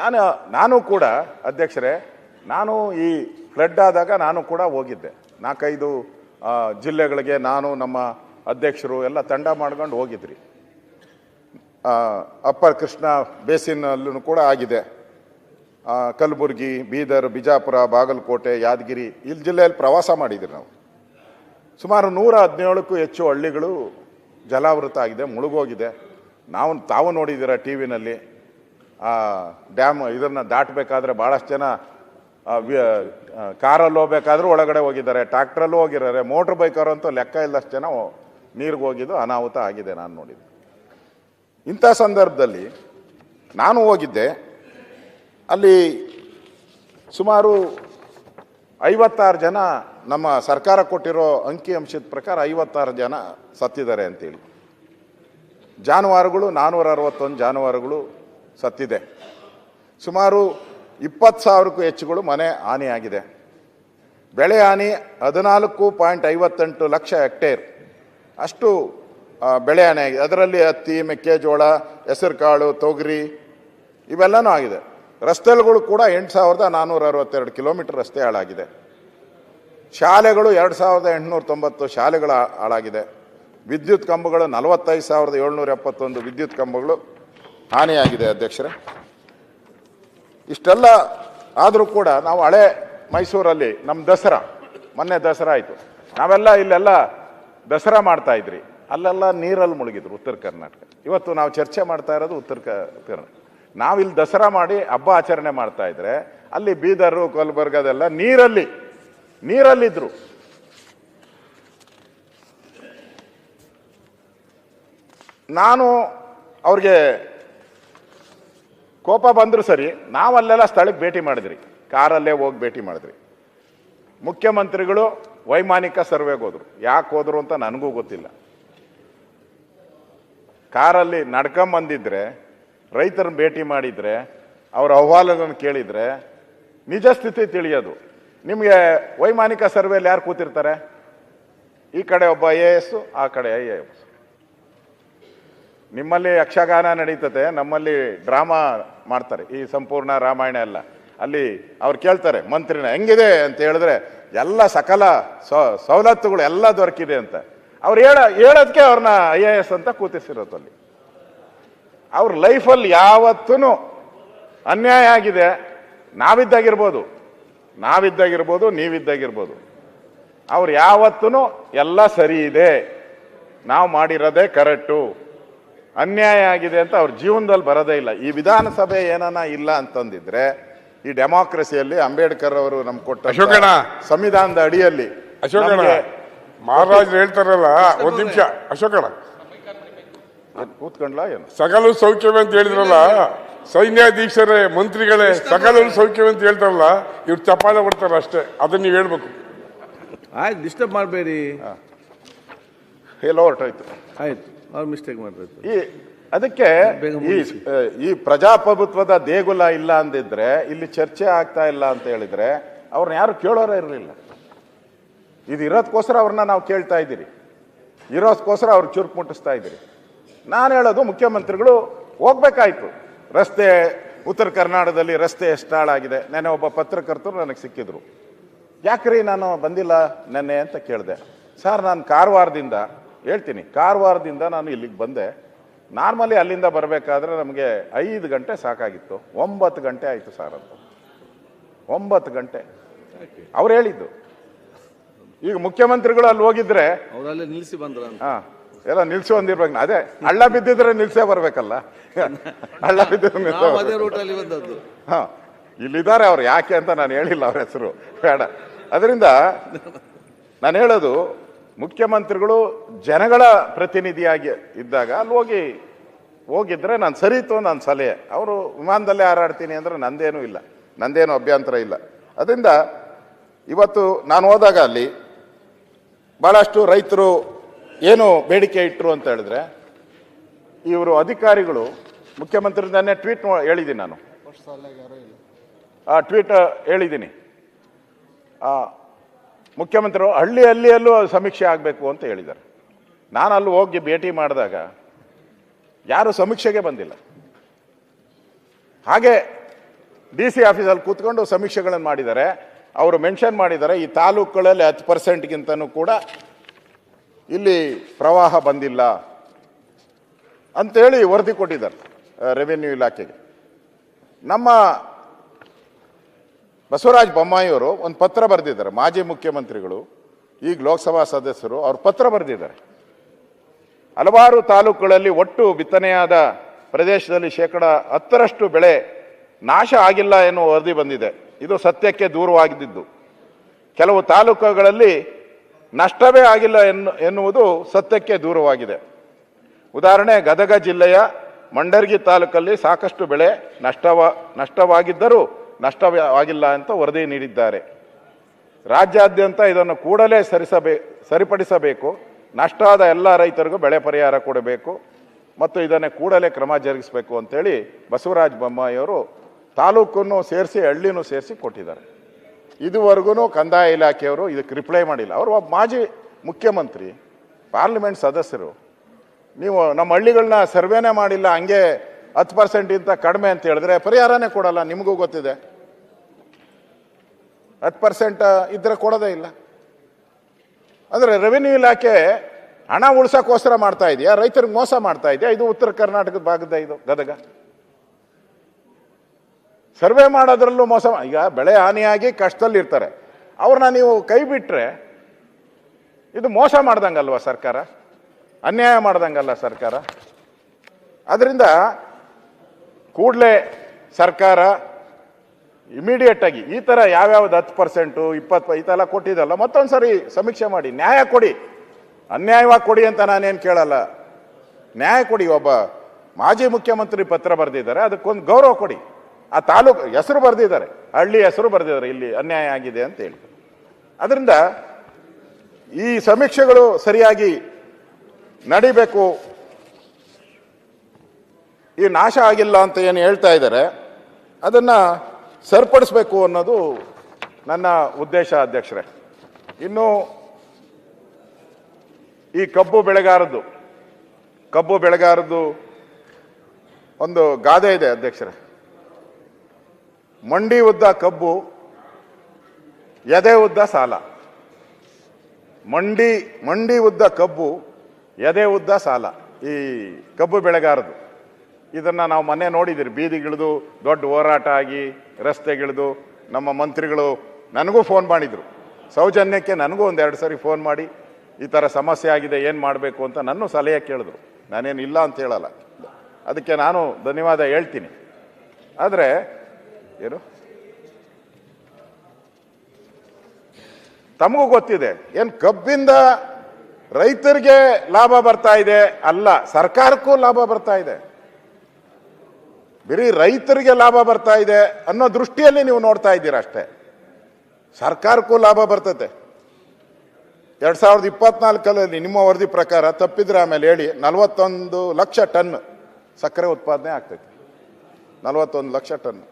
ನಾನು ನಾನು ಕೂಡ, ಅಧ್ಯಕ್ಷರೇ, ನಾನು ಈ ಫ್ಲಡ್ ಆದಾಗ ನಾನು ಕೂಡ ಹೋಗಿದ್ದೆ. ನಾಲ್ಕೈದು ಜಿಲ್ಲೆಗಳಿಗೆ ನಾನು, ನಮ್ಮ ಅಧ್ಯಕ್ಷರು ಎಲ್ಲ ತಂಡ ಮಾಡ್ಕೊಂಡು ಹೋಗಿದ್ರಿ. ಅಪ್ಪರ್ ಕೃಷ್ಣ ಬೇಸಿನಲ್ಲೂ ಕೂಡ ಆಗಿದೆ. ಕಲಬುರಗಿ, ಬೀದರ್, ಬಿಜಾಪುರ, ಬಾಗಲಕೋಟೆ, ಯಾದಗಿರಿ ಇಲ್ಲಿ ಜಿಲ್ಲೆಯಲ್ಲಿ ಪ್ರವಾಸ ಮಾಡಿದ್ರಿ ನಾವು. ಸುಮಾರು ನೂರ ಹದಿನೇಳಕ್ಕೂ ಹೆಚ್ಚು ಹಳ್ಳಿಗಳು ಜಲಾವೃತ ಆಗಿದೆ, ಮುಳುಗೋಗಿದೆ. ನಾವು, ತಾವು ನೋಡಿದ್ದೀರ ಟಿ ವಿನಲ್ಲಿ. ಡ್ಯಾಮ್ ಇದನ್ನು ದಾಟಬೇಕಾದ್ರೆ ಭಾಳಷ್ಟು ಜನ ಆ, ಕಾರಲ್ಲಿ ಹೋಗ್ಬೇಕಾದ್ರೂ ಒಳಗಡೆ ಹೋಗಿದ್ದಾರೆ. ಟ್ರ್ಯಾಕ್ಟ್ರಲ್ಲೂ ಹೋಗಿದ್ದಾರೆ. ಮೋಟ್ರ್ ಬೈಕರು ಅಂತೂ ಲೆಕ್ಕ ಇಲ್ಲಷ್ಟು ಜನ ನೀರಿಗೆ ಹೋಗಿದ್ದು ಅನಾಹುತ ಆಗಿದೆ ನಾನು ನೋಡಿದ್ದು. ಇಂಥ ಸಂದರ್ಭದಲ್ಲಿ ನಾನು ಹೋಗಿದ್ದೆ. ಅಲ್ಲಿ ಸುಮಾರು ಐವತ್ತಾರು ಜನ ನಮ್ಮ ಸರ್ಕಾರ ಕೊಟ್ಟಿರೋ ಅಂಕಿ ಅಂಶದ ಪ್ರಕಾರ ಐವತ್ತಾರು ಜನ ಸತ್ತಿದ್ದಾರೆ ಅಂತೇಳಿ. ಜಾನುವಾರುಗಳು ನಾನ್ನೂರ ಅರವತ್ತೊಂದು ಜಾನುವಾರುಗಳು ಸತ್ತಿದೆ. ಸುಮಾರು ಇಪ್ಪತ್ತು ಸಾವಿರಕ್ಕೂ ಹೆಚ್ಚುಗಳು ಮನೆ ಹಾನಿಯಾಗಿದೆ. ಬೆಳೆ ಹಾನಿ ಹದಿನಾಲ್ಕು ಪಾಯಿಂಟ್ ಐವತ್ತೆಂಟು ಲಕ್ಷ ಹೆಕ್ಟೇರ್. ಅಷ್ಟು ಬೆಳೆ ಹಾನಿ ಆಗಿದೆ. ಅದರಲ್ಲಿ ಹತ್ತಿ, ಮೆಕ್ಕೆಜೋಳ, ಹೆಸರುಕಾಳು, ತೊಗರಿ ಇವೆಲ್ಲನೂ ಆಗಿದೆ. ರಸ್ತೆಗಳು ಕೂಡ ಎಂಟು ಸಾವಿರದ ನಾನ್ನೂರ ಅರವತ್ತೆರಡು ಕಿಲೋಮೀಟರ್ ರಸ್ತೆ ಹಾಳಾಗಿದೆ. ಶಾಲೆಗಳು ಎರಡು ಸಾವಿರದ ಎಂಟುನೂರ ತೊಂಬತ್ತು ಶಾಲೆಗಳು ಹಾಳಾಗಿದೆ. ವಿದ್ಯುತ್ ಕಂಬಗಳು ನಲವತ್ತೈದು ಸಾವಿರದ ಏಳ್ನೂರ ಎಪ್ಪತ್ತೊಂದು ವಿದ್ಯುತ್ ಕಂಬಗಳು ಹಾನಿಯಾಗಿದೆ ಅಧ್ಯಕ್ಷರೇ. ಇಷ್ಟೆಲ್ಲ ಆದರೂ ಕೂಡ ನಾವು ಹಳೆ ಮೈಸೂರಲ್ಲಿ ನಮ್ಮ ದಸರಾ, ಮೊನ್ನೆ ದಸರಾ ಆಯಿತು. ನಾವೆಲ್ಲ ಇಲ್ಲೆಲ್ಲ ದಸರಾ ಮಾಡ್ತಾ ಇದ್ರಿ. ಅಲ್ಲೆಲ್ಲ ನೀರಲ್ಲಿ ಮುಳುಗಿದ್ರು ಉತ್ತರ ಕರ್ನಾಟಕ. ಇವತ್ತು ನಾವು ಚರ್ಚೆ ಮಾಡ್ತಾ ಇರೋದು ಉತ್ತರ ಕರ್ನಾಟಕ ನಾವಿಲ್ಲಿ ದಸರಾ ಮಾಡಿ ಹಬ್ಬ ಆಚರಣೆ ಮಾಡ್ತಾ ಇದ್ರೆ ಅಲ್ಲಿ ಬೀದರು, ಕಲಬುರ್ಗ ಅದೆಲ್ಲ ನೀರಲ್ಲಿ, ನೀರಲ್ಲಿದ್ರು. ನಾನು ಅವ್ರಿಗೆ ಕೋಪ ಬಂದರೂ ಸರಿ, ನಾವಲ್ಲೆಲ್ಲ ಸ್ಥಳಕ್ಕೆ ಭೇಟಿ ಮಾಡಿದ್ರಿ. ಕಾರಲ್ಲೇ ಹೋಗಿ ಭೇಟಿ ಮಾಡಿದ್ರಿ. ಮುಖ್ಯಮಂತ್ರಿಗಳು ವೈಮಾನಿಕ ಸರ್ವೆಗೆ ಹೋದರು. ಯಾಕೆ ಹೋದರು ಅಂತ ನನಗೂ ಗೊತ್ತಿಲ್ಲ. ಕಾರಲ್ಲಿ ನಡ್ಕೊಂಬಂದಿದ್ರೆ, ರೈತರನ್ನ ಭೇಟಿ ಮಾಡಿದರೆ, ಅವ್ರ ಅಹವಾಲನ್ನು ಕೇಳಿದರೆ, ನಿಜ ಸ್ಥಿತಿ ತಿಳಿಯೋದು. ನಿಮಗೆ ವೈಮಾನಿಕ ಸರ್ವೆಯಲ್ಲಿ ಯಾರು ಕೂತಿರ್ತಾರೆ? ಈ ಕಡೆ ಒಬ್ಬ ಐ ಎ ಎಸ್ಸು ಆ ಕಡೆ ಐ ಎ ಎಸ್ ನಿಮ್ಮಲ್ಲಿ ಯಕ್ಷಗಾನ ನಡೀತದೆ, ನಮ್ಮಲ್ಲಿ ಡ್ರಾಮಾ ಮಾಡ್ತಾರೆ, ಈ ಸಂಪೂರ್ಣ ರಾಮಾಯಣ ಎಲ್ಲ. ಅಲ್ಲಿ ಅವ್ರು ಕೇಳ್ತಾರೆ, ಮಂತ್ರಿನ, ಹೆಂಗಿದೆ? ಅಂತ ಹೇಳಿದ್ರೆ, ಎಲ್ಲ ಸಕಲ ಸವಲತ್ತುಗಳು ಎಲ್ಲ ದೊರಕಿದೆ ಅಂತ. ಅವ್ರು ಹೇಳ ಹೇಳೋದಕ್ಕೆ ಅವ್ರನ್ನ ಐ ಎ ಎಸ್ ಅಂತ ಕೂತಿಸಿರೋದು ಅಲ್ಲಿ. ಅವ್ರ ಲೈಫಲ್ಲಿ ಯಾವತ್ತೂ ಅನ್ಯಾಯ ಆಗಿದೆ. ನಾವಿದ್ದಾಗಿರ್ಬೋದು. ನಾವಿದ್ದಾಗಿರ್ಬೋದು, ನೀವಿದ್ದಾಗಿರ್ಬೋದು. ಅವ್ರು ಯಾವತ್ತೂ ಎಲ್ಲ ಸರಿ ಇದೆ. ನಾವು ಮಾಡಿರೋದೇ ಕರೆಕ್ಟು. ಅನ್ಯಾಯ ಆಗಿದೆ ಅಂತ ಅವ್ರ ಜೀವನದಲ್ಲಿ ಬರೋದೇ ಇಲ್ಲ. ಈ ವಿಧಾನಸಭೆ ಏನನ್ನ ಇಲ್ಲ ಅಂತಂದಿದ್ರೆ ಈ ಡೆಮಾಕ್ರಸಿಯಲ್ಲಿ ಅಂಬೇಡ್ಕರ್ ಅವರು ನಮ್ ಕೊಟ್ಟ ಅಶೋಕಣ್ಣ. ಸಂವಿಧಾನದ ಅಡಿಯಲ್ಲಿ ಅಶೋಕಣ್ಣ ನಮ್ಗೆ- ಮಹಾರಾಜರು ಹೇಳ್ತಾರಲ್ಲ ಒಂದ್ ನಿಮಿಷ ಅಶೋಕಣ್ಣ. ಕೂತ್ಕೊಂಡ್ಲ ಕೂತ್ಕೊಂಡ್ಲಾ ಏನು? ಸಕಲ ಸೌಖ್ಯವೇ ಅಂತ ಹೇಳಿದ್ರಲ್ಲ ಸೈನ್ಯಾಧೀಶರೇ ಮಂತ್ರಿಗಳೇ ಸಕಲ ಸೌಖ್ಯವೇ ಅಂತ ಹೇಳ್ತಾರಲ್ಲ ಇವ್ರು ಚಪ್ಪಾಳೆ ಕೊಡ್ತಾರ ಅಷ್ಟೇ ಅದನ್ನ ನೀವು ಹೇಳ್ಬೇಕು. ಆಯ್ತು ಡಿಸ್ಟರ್ಬ್ ಮಾಡಬೇಡಿ. ಎಲ್ಲ ಹೊರಟಾಯ್ತು. ಆಯ್ತು. ಅವ್ರು ಮಿಸ್ಟೇಕ್ ಮಾಡ್ತಾರೆ ಈ ಅದಕ್ಕೆ ಈ ಈ ಪ್ರಜಾಪ್ರಭುತ್ವದ ದೇಗುಲ ಇಲ್ಲ ಅಂದಿದ್ರೆ ಇಲ್ಲಿ ಚರ್ಚೆ ಆಗ್ತಾ ಇಲ್ಲ ಅಂತ ಹೇಳಿದ್ರೆ ಅವ್ರನ್ನ ಯಾರು ಕೇಳೋರೇ ಇರಲಿಲ್ಲ. ಇದು ಇರೋದಕ್ಕೋಸ್ಕರ ಅವ್ರನ್ನ ನಾವು ಕೇಳ್ತಾ ಇದ್ದೀರಿ. ಇರೋದಕ್ಕೋಸ್ಕರ ಅವ್ರು ಚುರುಕು ಮುಟ್ಟಿಸ್ತಾ ಇದ್ದೀರಿ. ನಾನು ಹೇಳೋದು ಮುಖ್ಯಮಂತ್ರಿಗಳು ಹೋಗ್ಬೇಕಾಯ್ತು. ರಸ್ತೆ ಉತ್ತರ ಕರ್ನಾಟಕದಲ್ಲಿ ರಸ್ತೆ ಎಷ್ಟು ಹಾಳಾಗಿದೆ ನೆನೆ ಒಬ್ಬ ಪತ್ರಕರ್ತರು ನನಗೆ ಸಿಕ್ಕಿದ್ರು. ಯಾಕ್ರಿ ನಾನು ಬಂದಿಲ್ಲ ನೆನ್ನೆ ಅಂತ ಕೇಳಿದೆ. ಸರ್ ನಾನು ಕಾರವಾರದಿಂದ ಹೇಳ್ತೀನಿ ಕಾರವಾರದಿಂದ ನಾನು ಇಲ್ಲಿಗೆ ಬಂದೆ. ನಾರ್ಮಲಿ ಅಲ್ಲಿಂದ ಬರಬೇಕಾದ್ರೆ ನಮಗೆ ಐದು ಗಂಟೆ ಸಾಕಾಗಿತ್ತು. ಒಂಬತ್ತು ಗಂಟೆ ಆಯಿತು ಸರ್ ಅಂತ. ಒಂಬತ್ತು ಗಂಟೆ. ಅವ್ರು ಹೇಳಿದ್ದು. ಈಗ ಮುಖ್ಯಮಂತ್ರಿಗಳು ಅಲ್ಲಿ ಹೋಗಿದ್ರೆ ಅವರಲ್ಲೇ ನಿಲ್ಲಿಸಿ ಬಂದ್ರ ಹಾ ಎಲ್ಲ ನಿಲ್ಸಿ ಒಂದಿರ್ಬೇಕು ಅದೇ ಹಳ್ಳ ಬಿದ್ದಿದ್ರೆ ನಿಲ್ಸೇ ಬರ್ಬೇಕಲ್ಲ. ಹಳ್ಳ ಬಿದ್ದಿದ್ರೆ ನಿಲ್ಸೇ ಅದೇ. ರೂಟಲ್ಲಿ ಬಂದದ್ದು. ಹಾ ಇಲ್ಲಿದ್ದಾರೆ ಅವ್ರು ಯಾಕೆ ಅಂತ ನಾನು ಹೇಳಿಲ್ಲ ಅವ್ರ ಹೆಸರು. ಬೇಡ. ಅದರಿಂದ ನಾನು ಹೇಳೋದು ಮುಖ್ಯಮಂತ್ರಿಗಳು ಜನಗಳ ಪ್ರತಿನಿಧಿಯಾಗಿ ಇದ್ದಾಗ ಅಲ್ಲಿ ಹೋಗಿ ಹೋಗಿದ್ರೆ ನಾನು ಸರಿತು ನನ್ನ ಸಲಹೆ. ಅವರು ವಿಮಾನದಲ್ಲೇ ಹಾರಾಡ್ತೀನಿ ಅಂದರೆ ನಂದೇನೂ ಇಲ್ಲ. ನಂದೇನು ಅಭ್ಯಂತರ ಇಲ್ಲ. ಅದರಿಂದ ಇವತ್ತು ನಾನು ಹೋದಾಗ ಅಲ್ಲಿ ಭಾಳಷ್ಟು ರೈತರು ಏನು ಬೇಡಿಕೆ ಇಟ್ಟರು ಅಂತ ಹೇಳಿದ್ರೆ ಇವರು ಅಧಿಕಾರಿಗಳು ಮುಖ್ಯಮಂತ್ರಿ ನೆನ್ನೆ ಟ್ವೀಟ್ ಹೇಳಿದ್ದೀನಿ ನಾನು. ಆ ಟ್ವೀಟ್ ಹೇಳಿದ್ದೀನಿ. ಮುಖ್ಯಮಂತ್ರಿಗಳು ಹಳ್ಳಿ ಹಳ್ಳಿಯಲ್ಲೂ ಸಮೀಕ್ಷೆ ಆಗಬೇಕು ಅಂತ ಹೇಳಿದ್ದಾರೆ. ನಾನು ಅಲ್ಲಿ ಹೋಗಿ ಭೇಟಿ ಮಾಡಿದಾಗ ಯಾರು ಸಮೀಕ್ಷೆಗೆ ಬಂದಿಲ್ಲ. ಹಾಗೆ ಡಿ ಸಿ ಆಫೀಸಲ್ಲಿ ಕೂತ್ಕೊಂಡು ಸಮೀಕ್ಷೆಗಳನ್ನು ಮಾಡಿದ್ದಾರೆ. ಅವರು ಮೆನ್ಷನ್ ಮಾಡಿದ್ದಾರೆ, ಈ ತಾಲೂಕುಗಳಲ್ಲಿ ಹತ್ತು ಪರ್ಸೆಂಟ್ಗಿಂತನೂ ಕೂಡ ಇಲ್ಲಿ ಪ್ರವಾಹ ಬಂದಿಲ್ಲ ಅಂತೇಳಿ ವರದಿ ಕೊಟ್ಟಿದ್ದಾರೆ ರೆವಿನ್ಯೂ ಇಲಾಖೆಗೆ. ನಮ್ಮ ಬಸವರಾಜ ಬೊಮ್ಮಾಯಿಯವರು ಒಂದು ಪತ್ರ ಬರೆದಿದ್ದಾರೆ, ಮಾಜಿ ಮುಖ್ಯಮಂತ್ರಿಗಳು, ಈಗ ಲೋಕಸಭಾ ಸದಸ್ಯರು, ಅವ್ರು ಪತ್ರ ಬರೆದಿದ್ದಾರೆ. ಹಲವಾರು ತಾಲೂಕುಗಳಲ್ಲಿ ಒಟ್ಟು ಬಿತ್ತನೆಯಾದ ಪ್ರದೇಶದಲ್ಲಿ ಶೇಕಡ ಹತ್ತರಷ್ಟು ಬೆಳೆ ನಾಶ ಆಗಿಲ್ಲ ಎನ್ನುವ ವರದಿ ಬಂದಿದೆ. ಇದು ಸತ್ಯಕ್ಕೆ ದೂರವಾಗಿದ್ದು, ಕೆಲವು ತಾಲೂಕುಗಳಲ್ಲಿ ನಷ್ಟವೇ ಆಗಿಲ್ಲ ಎನ್ನು, ಎನ್ನುವುದು ಸತ್ಯಕ್ಕೆ ದೂರವಾಗಿದೆ. ಉದಾಹರಣೆ, ಗದಗ ಜಿಲ್ಲೆಯ ಮಂಡರ್ಗಿ ತಾಲೂಕಲ್ಲಿ ಸಾಕಷ್ಟು ಬೆಳೆ ನಷ್ಟವ, ನಷ್ಟವಾಗಿದ್ದರೂ ನಷ್ಟವಾಗಿಲ್ಲ ಅಂತ ವರದಿ ನೀಡಿದ್ದಾರೆ. ರಾಜ್ಯಾದ್ಯಂತ ಇದನ್ನು ಕೂಡಲೇ ಸರಿಸಬೇ, ಸರಿಪಡಿಸಬೇಕು. ನಷ್ಟ ಆದ ಎಲ್ಲ ರೈತರಿಗೂ ಬೆಳೆ ಪರಿಹಾರ ಕೊಡಬೇಕು ಮತ್ತು ಇದನ್ನು ಕೂಡಲೇ ಕ್ರಮ ಜರುಗಿಸಬೇಕು ಅಂತೇಳಿ ಬಸವರಾಜ ಬೊಮ್ಮಾಯಿಯವರು ತಾಲೂಕನ್ನು ಸೇರಿಸಿ, ಹಳ್ಳಿನೂ ಸೇರಿಸಿ ಕೊಟ್ಟಿದ್ದಾರೆ. ಇದುವರೆಗೂ ಕಂದಾಯ ಇಲಾಖೆಯವರು ಇದಕ್ಕೆ ರಿಪ್ಲೈ ಮಾಡಿಲ್ಲ. ಅವರು ಒಬ್ಬ ಮಾಜಿ ಮುಖ್ಯಮಂತ್ರಿ ಪಾರ್ಲಿಮೆಂಟ್ ಸದಸ್ಯರು. ನೀವು ನಮ್ಮ ಹಳ್ಳಿಗಳನ್ನ ಸರ್ವೇನೇ ಮಾಡಿಲ್ಲ, ಹಂಗೆ ಹತ್ತು ಪರ್ಸೆಂಟಿಂತ ಕಡಿಮೆ ಅಂತ ಹೇಳಿದ್ರೆ ಪರಿಹಾರನೇ ಕೊಡಲ್ಲ, ನಿಮಗೂ ಗೊತ್ತಿದೆ. ಹತ್ತು ಪರ್ಸೆಂಟ್ ಇದ್ರೆ ಕೊಡೋದೇ ಇಲ್ಲ. ಅಂದರೆ ರೆವಿನ್ಯೂ ಇಲಾಖೆ ಹಣ ಉಳ್ಸೋಕ್ಕೋಸ್ಕರ ಮಾಡ್ತಾ ಇದೆಯಾ? ರೈತರಿಗೆ ಮೋಸ ಮಾಡ್ತಾ ಇದೆಯಾ? ಇದು ಉತ್ತರ ಕರ್ನಾಟಕದ ಭಾಗದ ಇದು ಗದಗ. ಸರ್ವೆ ಮಾಡೋದ್ರಲ್ಲೂ ಮೋಸ ಈಗ ಬೆಳೆ ಹಾನಿಯಾಗಿ ಕಷ್ಟದಲ್ಲಿ ಇರ್ತಾರೆ ಅವ್ರನ್ನ ನೀವು ಕೈ ಬಿಟ್ಟರೆ ಇದು ಮೋಸ ಮಾಡ್ದಂಗಲ್ವಾ ಸರ್ಕಾರ? ಅನ್ಯಾಯ ಮಾಡ್ದಂಗಲ್ಲ ಸರ್ಕಾರ? ಅದರಿಂದ ಕೂಡಲೇ ಸರ್ಕಾರ ಇಮಿಡಿಯೇಟ್ ಆಗಿ ಈ ಥರ ಯಾವ್ಯಾವ್ದು ಹತ್ತು ಪರ್ಸೆಂಟು ಇಪ್ಪತ್ತು ಈ ಥರ ಕೊಟ್ಟಿದ್ದಲ್ಲ ಮತ್ತೊಂದು ಸರಿ ಸಮೀಕ್ಷೆ ಮಾಡಿ, ನ್ಯಾಯ ಕೊಡಿ. ಅನ್ಯಾಯವಾಗಿ ಕೊಡಿ ಅಂತ ನಾನೇನು ಕೇಳಲ್ಲ. ನ್ಯಾಯ ಕೊಡಿ, ಒಬ್ಬ ಮಾಜಿ ಮುಖ್ಯಮಂತ್ರಿ ಪತ್ರ ಬರೆದಿದ್ದಾರೆ, ಅದಕ್ಕೊಂದು ಗೌರವ ಕೊಡಿ. ಆ ತಾಲೂಕು ಹೆಸರು ಬರೆದಿದ್ದಾರೆ, ಹಳ್ಳಿ ಹೆಸರು ಬರೆದಿದ್ದಾರೆ, ಇಲ್ಲಿ ಅನ್ಯಾಯ ಆಗಿದೆ ಅಂತ ಹೇಳಿ. ಅದರಿಂದ ಈ ಸಮೀಕ್ಷೆಗಳು ಸರಿಯಾಗಿ ನಡಿಬೇಕು. ಈ ನಾಶ ಆಗಿಲ್ಲ ಅಂತ ಏನು ಹೇಳ್ತಾ ಇದ್ದಾರೆ, ಅದನ್ನು ಸರಿಪಡಿಸ್ಬೇಕು ಅನ್ನೋದು ನನ್ನ ಉದ್ದೇಶ ಅಧ್ಯಕ್ಷರೇ. ಇನ್ನು ಈ ಕಬ್ಬು ಬೆಳೆಗಾರದ್ದು ಕಬ್ಬು ಬೆಳೆಗಾರದ್ದು ಒಂದು ಗಾದೆ ಇದೆ ಅಧ್ಯಕ್ಷರೇ. ಮಂಡಿ ಉದ್ದ ಕಬ್ಬು, ಎದೆ ಉದ್ದ ಸಾಲ. ಮಂಡಿ ಮಂಡಿ ಉದ್ದ ಕಬ್ಬು, ಎದೆ ಉದ್ದ ಸಾಲ ಈ ಕಬ್ಬು ಬೆಳೆಗಾರದು ಇದನ್ನ ನಾವು ಮೊನ್ನೆ ನೋಡಿದಿರಿ ಬೀದಿಗಿಳಿದು ದೊಡ್ಡ ಹೋರಾಟ ಆಗಿ ರಸ್ತೆಗಿಳಿದು ನಮ್ಮ ಮಂತ್ರಿಗಳು ನನಗೂ ಫೋನ್ ಮಾಡಿದ್ರು. ಸೌಜನ್ಯಕ್ಕೆ ನನಗೂ ಒಂದೆರಡು ಸರಿ ಫೋನ್ ಮಾಡಿ, ಈ ಥರ ಸಮಸ್ಯೆ ಆಗಿದೆ, ಏನು ಮಾಡಬೇಕು ಅಂತ ನನ್ನ ಸಲಹೆ ಕೇಳಿದ್ರು. ನಾನೇನು ಇಲ್ಲ ಅಂತ ಹೇಳಲ್ಲ. ಅದಕ್ಕೆ ನಾನು ಧನ್ಯವಾದ ಹೇಳ್ತೀನಿ. ಆದರೆ, ಏನು? ತಮಗೂ ಗೊತ್ತಿದೆ, ಏನು ಕಬ್ಬಿಂದ ರೈತರಿಗೆ ಲಾಭ ಬರ್ತಾ ಇದೆ ಅಲ್ಲ, ಸರ್ಕಾರಕ್ಕೂ ಲಾಭ ಬರ್ತಾ ಇದೆ. ಬರೀ ರೈತರಿಗೆ ಲಾಭ ಬರ್ತಾ ಇದೆ ಅನ್ನೋ ದೃಷ್ಟಿಯಲ್ಲಿ ನೀವು ನೋಡ್ತಾ ಇದ್ದೀರಾ ಅಷ್ಟೇ. ಸರ್ಕಾರಕ್ಕೂ ಲಾಭ ಬರ್ತದೆ. ಎರಡ್ ಸಾವಿರದ ಇಪ್ಪತ್ನಾಲ್ಕರಲ್ಲಿ ನಿಮ್ಮ ವರದಿ ಪ್ರಕಾರ ತಪ್ಪಿದ್ರೆ ಆಮೇಲೆ ಹೇಳಿ, ನಲವತ್ತೊಂದು ಲಕ್ಷ ಟನ್ ಸಕ್ಕರೆ ಉತ್ಪಾದನೆ ಆಗ್ತೈತೆ. ನಲವತ್ತೊಂದು ಲಕ್ಷ ಟನ್.